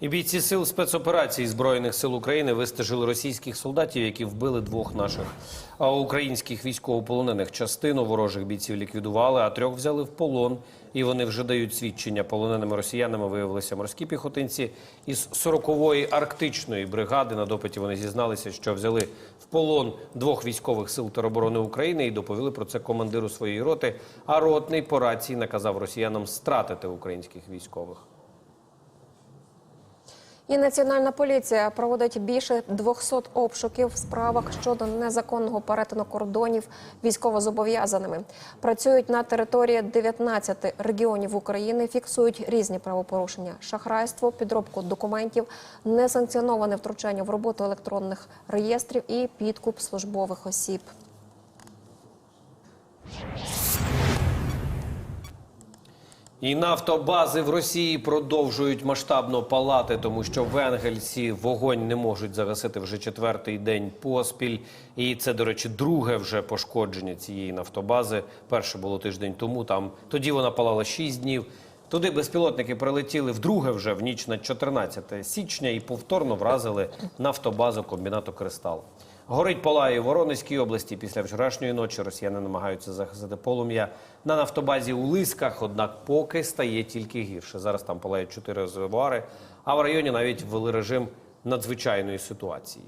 І бійці сил спецоперацій Збройних сил України вистежили російських солдатів, які вбили двох наших а українських військовополонених. Частину ворожих бійців ліквідували, а трьох взяли в полон. І вони вже дають свідчення. Полоненими росіянами виявилися морські піхотинці із 40-ї арктичної бригади. На допиті вони зізналися, що взяли в полон двох військових сил тероборони України і доповіли про це командиру своєї роти. А ротний по рації наказав росіянам стратити українських військових. І національна поліція проводить більше 200 обшуків в справах щодо незаконного перетину кордонів військовозобов'язаними. Працюють на території 19 регіонів України, фіксують різні правопорушення: шахрайство, підробку документів, несанкціоноване втручання в роботу електронних реєстрів і підкуп службових осіб. І нафтобази в Росії продовжують масштабно палати, тому що в Енгельсі вогонь не можуть загасити вже четвертий день поспіль. І це, до речі, друге вже пошкодження цієї нафтобази. Перше було тиждень тому. Там тоді вона палала 6 днів. Туди безпілотники прилетіли вдруге вже в ніч на 14 січня і повторно вразили нафтобазу комбінату Кристал. Горить палає у Воронезькій області. Після вчорашньої ночі росіяни намагаються загасити полум'я на нафтобазі у Лисках, однак поки стає тільки гірше. Зараз там палають чотири резервуари, а в районі навіть ввели режим надзвичайної ситуації.